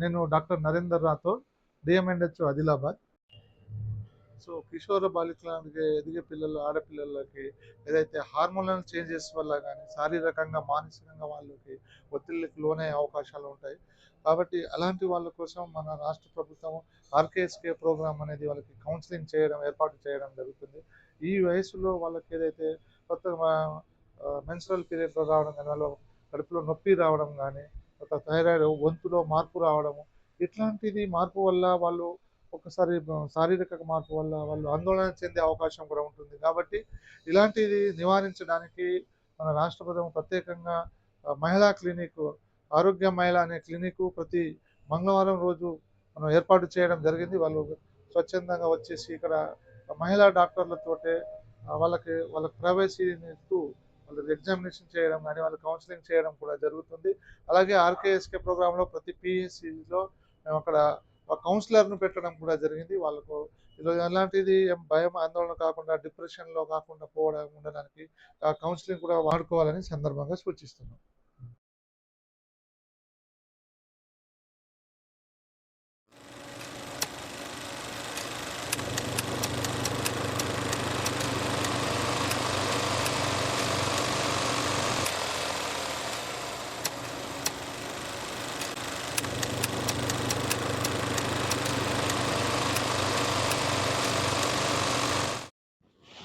నేను doctor Narender Rathod DMNHO Adilabad. So కిషోర బాలికలకి ఎదిగే పిల్లలు ఆడపిల్లలకి ఏదైతే హార్మోనల్ చేంజెస్ వల్ల కానీ శారీరకంగా మానసికంగా వాళ్ళకి ఒత్తిళ్ళకి లోనయ్యే అవకాశాలు ఉంటాయి. కాబట్టి అలాంటి వాళ్ళ కోసం మన రాష్ట్ర ప్రభుత్వం ఆర్కేఎస్కే ప్రోగ్రామ్ అనేది వాళ్ళకి కౌన్సిలింగ్ చేయడం ఏర్పాటు చేయడం జరుగుతుంది. ఈ వయసులో వాళ్ళకి ఏదైతే కొత్త మెన్సరల్ పీరియడ్లో రావడం కానీ వాళ్ళ కడుపులో నొప్పి రావడం కానీ థైరాయిడ్ గొంతులో మార్పు రావడము. ఇట్లాంటిది మార్పు వల్ల వాళ్ళు ఒకసారి శారీరక మార్పు వల్ల వాళ్ళు ఆందోళన చెందే అవకాశం కూడా ఉంటుంది. కాబట్టి ఇలాంటిది నివారించడానికి మన రాష్ట్ర ప్రభుత్వం ప్రత్యేకంగా మహిళా క్లినిక్ ఆరోగ్య మహిళ అనే క్లినిక్ ప్రతి మంగళవారం రోజు మనం ఏర్పాటు చేయడం జరిగింది. వాళ్ళు స్వచ్ఛందంగా వచ్చేసి ఇక్కడ మహిళా డాక్టర్లతోటే వాళ్ళకి వాళ్ళకి వాళ్ళ ఎగ్జామినేషన్ చేయడం కానీ వాళ్ళ కౌన్సిలింగ్ చేయడం కూడా జరుగుతుంది. అలాగే ఆర్కేఎస్కే ప్రోగ్రాంలో ప్రతి పిఎస్సిలో మేము అక్కడ కౌన్సిలర్ను పెట్టడం కూడా జరిగింది. వాళ్ళకు ఈరోజు ఎలాంటిది భయం ఆందోళన కాకుండా డిప్రెషన్లో కాకుండా పోవడం ఉండడానికి ఆ కౌన్సిలింగ్ కూడా వాడుకోవాలని సందర్భంగా సూచిస్తున్నాం.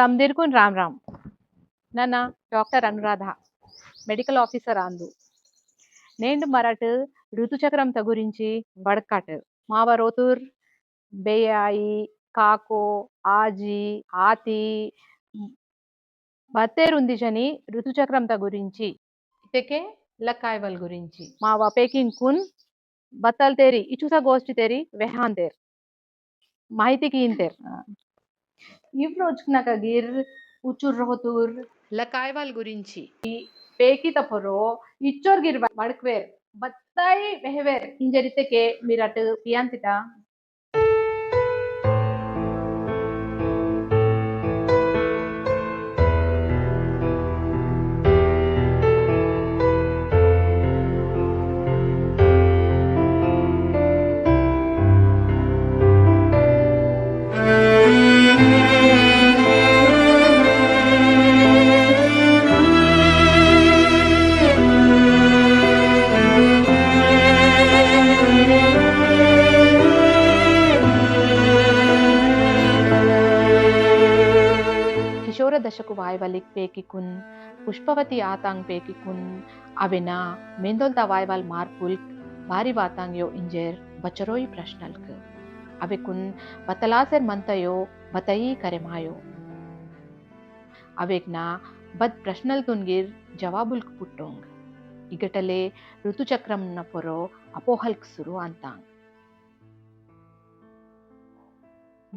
ತಮ್ದಿರ್ಗುನ್ రామ్ రామ్ నన్న డాక్టర్ అనురాధ మెడికల్ ఆఫీసర్ ఆందు నేను మరటు ఋతుచక్రం గురించి వడకట్ మావరోతుర్ బేయాయి కాకో ఆజీ ఆతి బత్తేరుంది జని ఋతుచక్రం గురించి ఇతకే లక్కాయవల్ గురించి మా వపేకిన్ కున్ బత్తల్ తేరి ఇచుస గోష్టి తేరి వెహాన్ తేర్ మాహితికి ఇంతేర్ ఇవ్ రోజుకునక గిర్ ఉచుర్ రోతూర్ లకాయవాల్ గురించి. పేకి తపరో ఇచ్చోర్ గిర్ బడక్వేర్ బత్తాయి ವಾಯ್ವಲಿಕ್ ಪೇಕಿಕುನ್ ಪುಷ್ಪವತಿ ಆತಾಂಗ್ ಪೇಕಿಕುನ್ ಅವೆನ ಮೆಂದೊಲ್ತ ವಾಯ್ವಾಲ್ ಮಾರ್ಪುಲ್ಕ್ ಬಾರಿ ವಾತಾಂಗ್ ಯೋ ಇಂಜೇರ್ ಬಚರೋಯಿ ಪ್ರಶ್ನಲ್ಕ್ ಅವೆಕುನ್ ಬತಲಾಸೆರ್ ಮಂತಯೋ ಬತಯಿ ಕರೆಮಾಯೋ ಅವೆಗ್ನ ಬದ್ ಪ್ರಶ್ನಲ್ ತುನ್ಗಿರ್ ಜವಾಬುಲ್ಕ್ ಪುಟ್ಟೋಂಗ್ ಇಗಟಲೆ ಋತುಚಕ್ರಂನ ಪೊರೋ ಅಪೋಹಲ್ಕ್ ಸುರು ಅಂತಾಂಗ್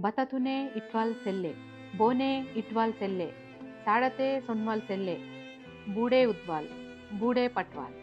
ಬತತುನೆ ಇಟ್ವಾಲ್ ಸೆಲ್ಲೆ ಬೋನೆ ಇಟ್ವಾಲ್ ಸೆಲ್ಲೆ ताडते सोनवाल सेल्ले. बुडे उद्वाल बुडे पटवाल.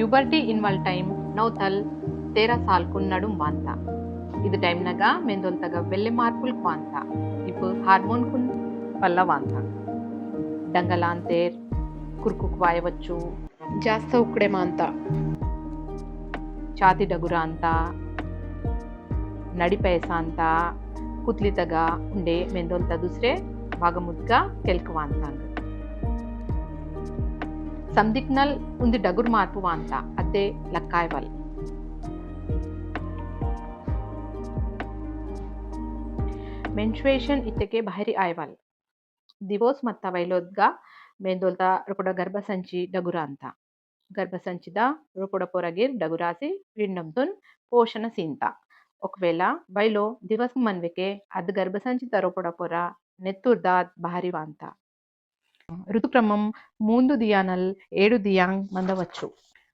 ప్యూబర్టీ ఇన్వాల్ టైం నౌతల్ తేరా సాల్ మాంత. ఇది టైం నగా మెందొంతగా వెళ్ళి మార్పులు కాంత ఇప్పుడు హార్మోన్కు పల్ల వాంత. డంగలాంతేర్ కురుకు వాయవచ్చు. జాస్త ఉక్కడే మాంత. ఛాతి డగురా అంతా నడి పైసా అంతా కుత్లితగా ఉండే మెందొంత దుసరే భాగముద్గా కెల్కు వాంతాను ದುಸ್ರೆ ಭಾಗಮುದ್ಗ ಕೆಲ್ಕವ ಅಂತಾಂಗ ಸಂದಿಕ್ನಲ್ ಉಂದಿ ಡಗುರ್ ಮಾರ್ಪುವ ಅಂತ ಅದ್ದೇ ಲಕ್ಕಾಯ್ವಲ್ ಮೆನ್ಶುವೇಷನ್ ಇತ್ತಕ್ಕೆ ಬಾಹರಿ ಆಯ್ವಲ್ ದಿವೋಸ್ ಮತ್ತ ವೈಲೋದ್ಗ ಮೇಂದೋಲ್ತ ರುಪುಡ ಗರ್ಭಸಂಚಿ ಡಗುರ ಅಂತ ಗರ್ಭಸಂಚಿದ ರುಪುಡ ಪೊರಗಿರ್ ಡಗುರಾಸಿ పిండంతున్ పోషణ సీంత ఒకవేళ బయలో దివస్ మన్వికే అద్ గర్భసంచి తరపుడ పొర నెత్తుర్దాద్ భారీ వాంత ఋతుక్రమం ముందు దియానల్ ఏడు దియాంగ్ మందవచ్చు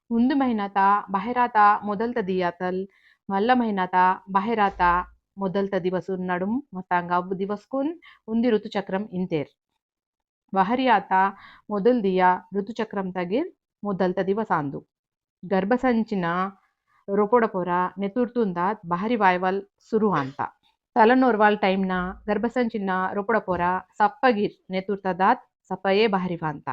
ముందు మహినత బహిరాత మొదల్త దియాతల్ మల్ల మహినత బహిరాత ಮೊದಲ್ತ ದಿವಸ ನಡುಂ ಮತ್ತಾಂಗ ಅವು ದಿವಸ್ಕುನ್ ಉಂದಿ ಋತುಚಕ್ರಂ ಇಂತೇರ್ ವಹರಿಯಾತ ಮೊದಲ್ ದಿಯ ಋತುಚಕ್ರಂ ತಗಿರ್ ಮೊದಲ್ತ ದಿವಸ ಅಂದು ಗರ್ಭಸಂಚಿನ ರೊಪೊಡಪೊರ ನೆತುರ್ತುಂದಾತ್ ಬಹರಿ ವಾಯ್ವಲ್ ಸುರು ಅಂತ ತಲನೋರ್ವಾಲ್ ಟೈಮ್ನ ಗರ್ಭಸಂಚಿನ ರೊಪೊಡಪೊರ ಸಪ್ಪಗಿರ್ ನೆತುರ್ತದಾತ್ ಸಪ್ಪಯೇ ಬಹರಿವಾಂತ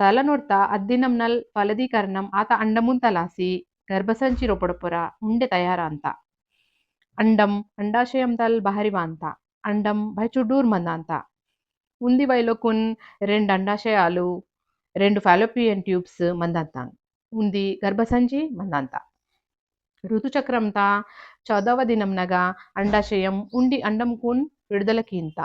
తలనొడత అద్దినంనల్ ఫలదీకరణం ఆత అండమున్ తలాసి గర్భసంచి రొపొడపొర ఉండే తయారంత అండం అండాశయం తల్ బహరివాంత అండం బై చుడూర్ మందాంత ఉంది వైలో కున్ రెండు అండాశయాలు రెండు ఫాలోపియన్ ట్యూబ్స్ మందంత ఉంది గర్భసంచి మందంత ఋతుచక్రంత చౌదవ దినంనగా అండాశయం ఉండి అండం కున్ విడుదలకింత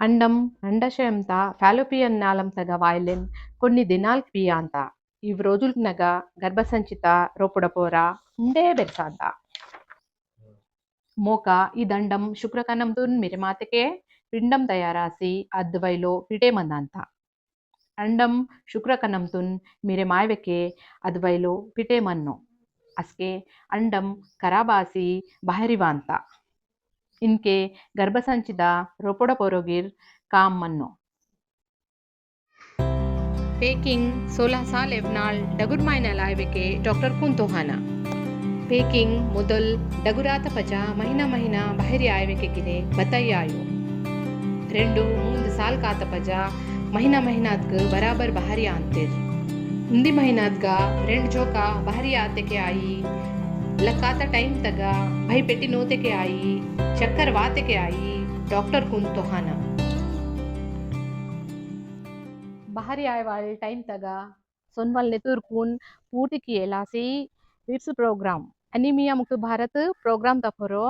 అండం అండాశయంత ఫాలోపియన్ నాళంతగా వాయిలిన్ కొన్ని దినాల్ పియాంత ఇవి రోజులనగా గర్భసంచిత రొప్పుడపోర ఉండే బెర్సాంత మోక ఈ దండం శుక్రకణంతున్ మిరిమాతకే పిండం తయారాసి అద్వైలో పిటేమందాంత అండం శుక్రకణంతున్ మిరెమాయవెకే అద్వైలో పిటేమన్ను అస్కే అండం కరాబాసి బహరివాంత. ಇನ್ಕೆ ಗರ್ಭಸಂಚಿತ रोपोडोपोरोगिर काम मन्नो पेकिंग 16 साल एवनाल डगुरमायना लाइवे के डॉक्टर कुंतोहाना ಪೇಕಿಂಗ್ ಮೊದಲ್ ಡಗುರಾತ ಪಜ ಮಹಿನ ಮಹಿನ ಬಹಿರಿ ಆಯ್ವೆಕೆ ಗಿನೆ ಬತಯ್ಯಾಯು ರೆಂಡು ಮೂಂದು ಸಾಲ್ ಕಾತ ಪಜ ಮಹಿನ ಮಹಿನಾದ್ಗ ಬರಾಬರ್ ಬಹರಿ ಆಂತಿರ್ ಉಂದಿ ಮಹಿನಾದ್ಗ ರೆಂಡ್ ಜೋಕ ಬಹರಿ ಆತೆಕೆ ಆಯಿ ಲಕ್ಕಾತ ಟೈಮ್ ತಗ ಭೈ ಪೆಟ್ಟಿ ನೋತೆಕೆ ಆಯಿ ఆయి చక్కర్ వాతెకే ఆయి డాక్టర్ కున్ తోహానా बाहरी आए वाले टाइम तक सोनवल नेतुर कुन पूर्ति किए लासी विप्स प्रोग्राम अनिमिया मुक्त भारत प्रोग्राम तफरो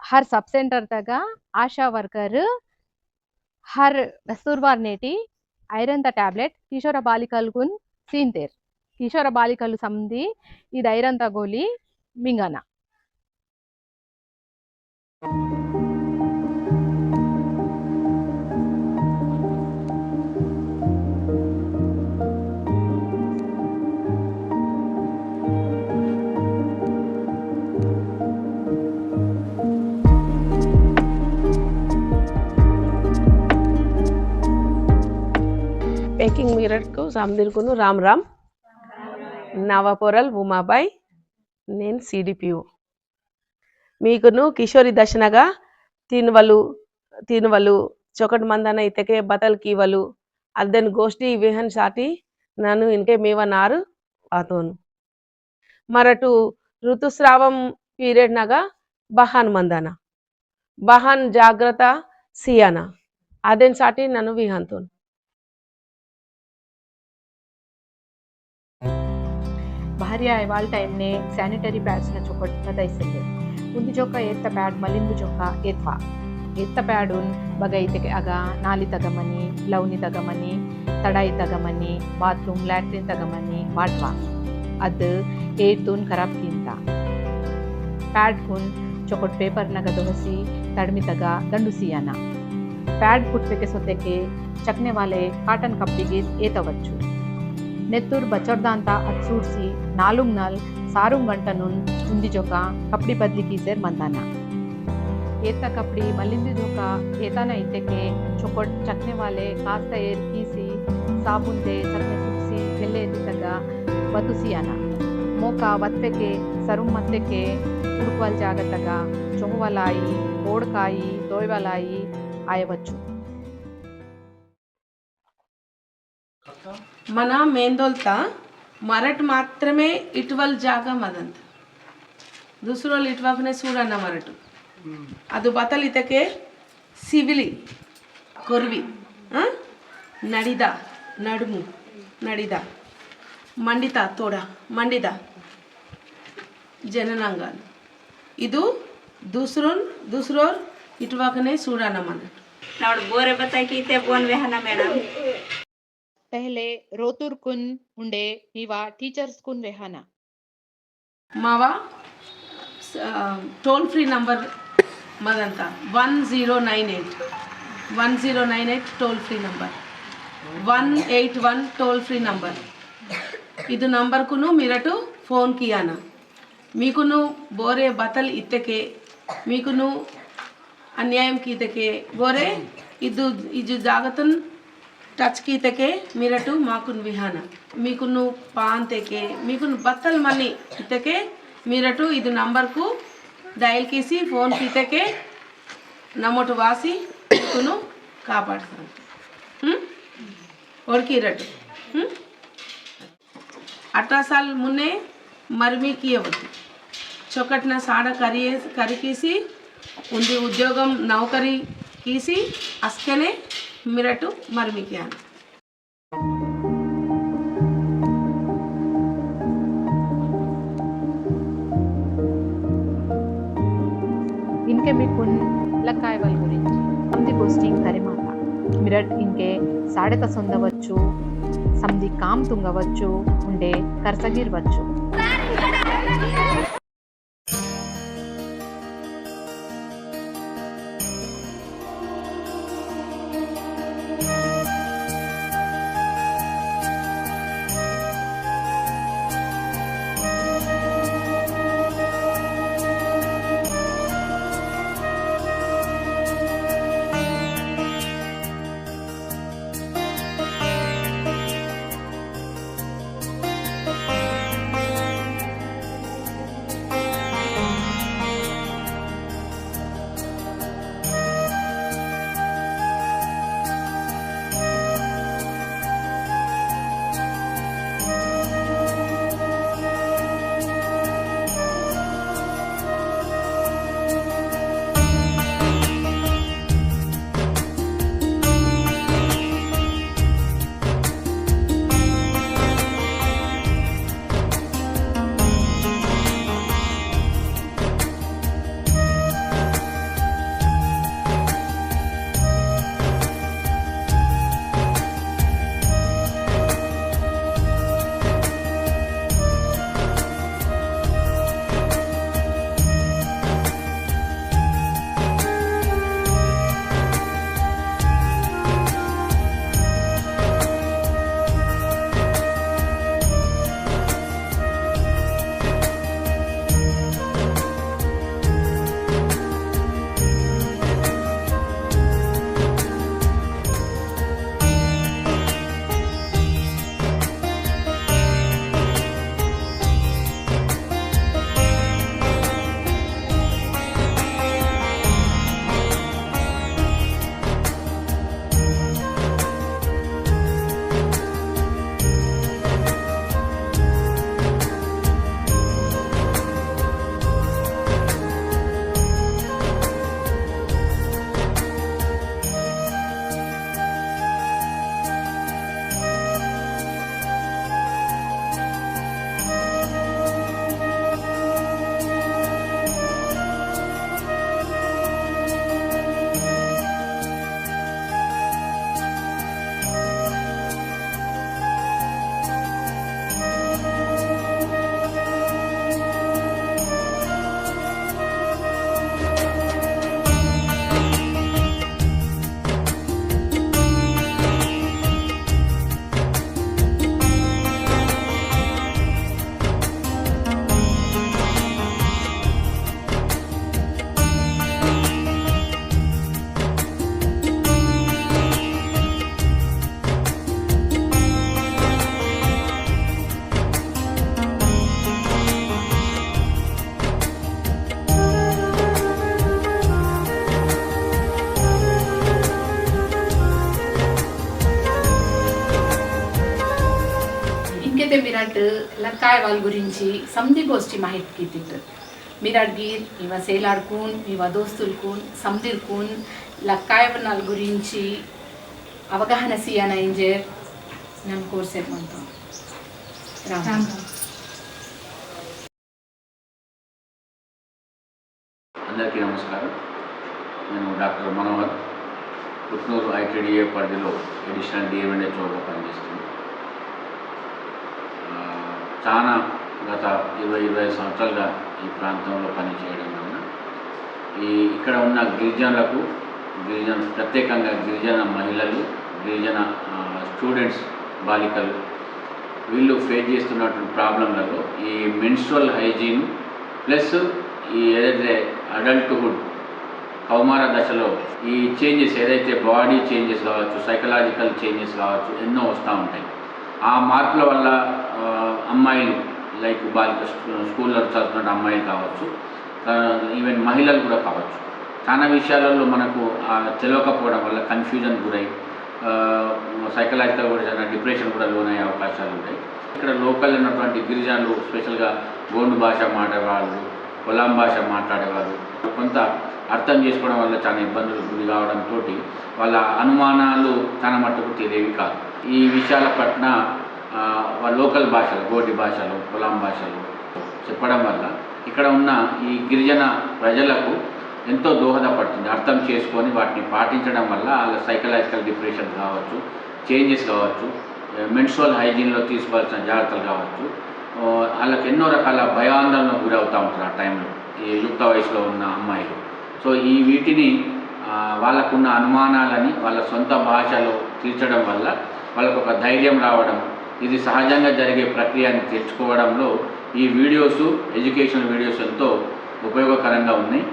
हर सब सेंटर तक आशा worker her दस्तूरवार Neti iron the tablet కిషోర బాలికలు గున్ సీన్తేర్ కిషోర బాలికలు సంధి ఇది ఐరన్ త గోలి మింగన పేకింగ్ మీరట్కు సామ్దిల్కును రామ్ రామ్. నవపొరల్ ఉమాబాయ్. నేను సిడిపిఓ మీకును కిషోరి దర్శనగా తినువలు తినువలు చొకటి మందన ఇతకే బతల్ కీవలు అర్ధన్ గోష్ఠి విహన్ సాటి నన్ను ఇంకే మేవనారు ఆతోను మరటు ఋతుస్రావం పీరియడ్ నగా బహాన్ మందన బహాన్ జాగ్రత్త సియాన అదెన్ సాటి నన్ను విహంతోను ಬಾಹರಿ ಆಯ್ ವಾಲ್ ಟೈಮ್ ನೆ ಸ್ಯಾನಿಟರಿ ಪ್ಯಾಡ್ಸ್ ಒಂದು ಜೋಕ ಏತ್ತ ಪ್ಯಾಡ್ ಮಲಿಂದು ಜೋಕ ಏತ್ವಾ ಎತ್ತ ಪ್ಯಾಡುನ್ ಬಗೈತೆಗೆ ಅಗ ನಾಲಿ ತಗಮನಿ ಲವ್ನಿ ತಗಮನಿ ತಡಾಯಿ ತಗಮನಿ ಬಾತ್ರೂಮ್ ಲ್ಯಾಟ್ರಿನ್ ತಗಮನಿ ಬಾಟ್ವಾ ಅದು ಏಡ್ತೂನ್ ಖರಾಬ್ಗಿಂತ ಪ್ಯಾಡ್ಗುನ್ ಚೊಕೊಟ್ ಪೇಪರ್ನಾಗ ದೊಹಸಿ ತಡ್ಮಿ ತಗ ದಂಡುಸಿಯಾನ ಪ್ಯಾಡ್ ಪುಟ್ಪೆಕೆ ಸೊತ್ತೆಕೆ ಚಕ್ನೆ ವಾಲೆ ಕಾಟನ್ ಕಪ್ಪಿಗೆ ಏತವಚ್ಚು ನೆತ್ತೂರು ಬಚಡ್ದಾಂತ ಅದ್ ಸೂಡ್ಸಿ ನಾಲುಂಗ್ನಲ್ ಸಾರುಂಗಂಟನುನ್ ಉಂದಿಜೊಕ ಕಪ್ಡಿ ಬದ್ಲಿ ಕೀಸೇರ್ ಮಂದಾನ ಏತ ಕಪ್ಡಿ ಮಲ್ಲಿಂದಿದೊಕ ಏತಾನ ಇದ್ದಕ್ಕೆ ಚೊಕೊಟ್ ಚಕ್ನೆ ವಾಲೆ ಕಾಸ್ತ ಏರ್ ಕೀಸಿ ಸಾಬುಂದೆ ಚಕ್ನೆ ಸುಪ್ಸಿ ಬೆಲ್ಲೆ ಎದ್ದಾಗ ಬತುಸಿಯಾನ ಮೋಕ ಒತ್ತೆಗೆ ಸರುಮ್ಮತ್ತೆಗೆ ఉడుకువల్ జాగ్రత్తగా చొంగువలాయి ఓడకాయి తోయవలాయి ఆయవచ్చు మన मेंदोलता मराठ మాత్రమే ఇటువల్ జాగా మదంత दूसरोल ఇటువకనే చూడన్న మరటు ಅದು ಬತಲಿತಕ್ಕೆ ಸಿವಿಲಿ ಕೊರ್ವಿ ನಡಿದ ನಡುಮು ನಡಿದ ಮಂಡಿತ ತೋಡ ಮಂಡಿದ ಜನನಾಂಗಾಲು ಇದು ದೂಸರೋನ್ ದೂಸರೋರ್ ಇಟ್ವಾಕನೇ ಸೂಡಾನ ಮನ ನಾವು ಬೋರೆ ಬತ್ತಾಕಿ ಇತ್ತೆ ಬೋನ್ ವೇಹನ ಮೇಡಮ್ పెహలే రోతుర్ కున్ ఉండే मीवा టీచర్స్ కున్ రెహానా మావా toll free number మాదంతా one zero nine eight one zero nine eight toll free number one eight one toll free number ఇది నంబర్కును మీరటు ఫోన్ కియానా మీకును బోరే బతల్ ఇత్తకే మీకును అన్యాయం కీతకే బోరే ఇది ఇది జాగతను టచ్ కీతకే మిరటు మాకున్ విహాన. మీకును పాంతేకే మీకును బత్తల్ మనీ ఇతకే మీరటు ఇది నంబర్కు డయల్ కేసి ఫోన్ కితకే నమ్మటు వాసి మీకును కాపాడుతాను ఒడికిరటు అట్రాసాల్ మున్నే మరిమీకి ఇవ్వద్దు చొక్కటిన సాడ కరీ కరికీసి ఉంది ఉద్యోగం నౌకరి కీసి అస్కనే మిరటు మరిమికి అని इनके भी कुन లక్కాయవల్ గురించి సమితి పోస్టింగ్ కరిమాత మిరట్ ఇంకే సాడెత సొందవచ్చు సమిది కామ్ తుంగవచ్చు ఉండే కర్సగిర్వచ్చు इनके ते मिरट लक्काय वाल గురించి समधी गोष्टी माहीत घेतीत मिरट గీర్ ఇవ సేలాడుకున్ ఇవ దోస్తులకున్ సమదిర్కున్ లక్కాయ వనాల గురించి అవగాహన సియాన ఇంజేర్ నేను కోర్స్ ఏమంటాం రామ్ అందరికీ నమస్కారం నేను డాక్టర్ మనోహర్ పుట్నూరు ఐటీడీఏ పరిధిలో అడిషనల్ డిఎంఎన్హెచ్ఓగా పనిచేస్తున్నాను ఆ, చాలా గత ఇరవై ఇరవై సంవత్సరాలుగా ఈ ప్రాంతంలో పనిచేయడం వలన ఈ ఇక్కడ ఉన్న గిరిజనులకు గిరిజన ప్రత్యేకంగా గిరిజన మహిళలు గిరిజన స్టూడెంట్స్ బాలికలు వీళ్ళు ఫేస్ చేస్తున్నటువంటి ప్రాబ్లంలలో ఈ మెన్స్ట్రల్ హైజీన్ ప్లస్ ఈ ఏదైతే అడల్ట్హుడ్ కౌమార దశలో ఈ చేంజెస్ ఏదైతే బాడీ చేంజెస్ కావచ్చు సైకలాజికల్ చేంజెస్ కావచ్చు ఎన్నో వస్తూ ఉంటాయి. ఆ మార్పుల వల్ల అమ్మాయిలు లైక్ బాలిక స్కూల్లో చదువుతున్న అమ్మాయిలు కావచ్చు ఈవెన్ మహిళలు కూడా కావచ్చు. చాలా విషయాలలో మనకు తెలియకపోవడం వల్ల కన్ఫ్యూజన్ గురై సైకలాజికల్ కూడా చాలా డిప్రెషన్ కూడా లోనయ్యే అవకాశాలు ఉంటాయి. ఇక్కడ లోకల్ ఉన్నటువంటి గిరిజనులు స్పెషల్గా గోండు భాష మాట్లాడేవాళ్ళు కొలాం భాష మాట్లాడేవారు కొంత అర్థం చేసుకోవడం వల్ల చాలా ఇబ్బందులు గురి కావడంతో వాళ్ళ అనుమానాలు చాలా మట్టుకు తెలియవి కాదు. ఈ విషయాల పట్ల లోకల్ భాషలు గోటి భాషలు కొలాం భాషలు చెప్పడం వల్ల ఇక్కడ ఉన్న ఈ గిరిజన ప్రజలకు ఎంతో దోహదపడుతుంది. అర్థం చేసుకొని వాటిని పాటించడం వల్ల వాళ్ళ సైకలాజికల్ డిప్రెషన్ కావచ్చు చేంజెస్ కావచ్చు మెన్స్ట్రల్ హైజీన్లో తీసుకోవాల్సిన జాగ్రత్తలు కావచ్చు. వాళ్ళకి ఎన్నో రకాల భయాందోళనకు గురవుతూ ఉంటారు ఆ టైంలో ఈ యుక్త వయసులో ఉన్న అమ్మాయిలు. సో ఈ వీటిని వాళ్ళకున్న అనుమానాలని వాళ్ళ సొంత భాషలో తీర్చడం వల్ల వాళ్ళకు ఒక ధైర్యం రావడం ఇది సహజంగా జరిగే ప్రక్రియని తెచ్చుకోవడంలో ఈ వీడియోస్ ఎడ్యుకేషనల్ వీడియోస్ ఎంతో ఉపయోగకరంగా ఉన్నాయి.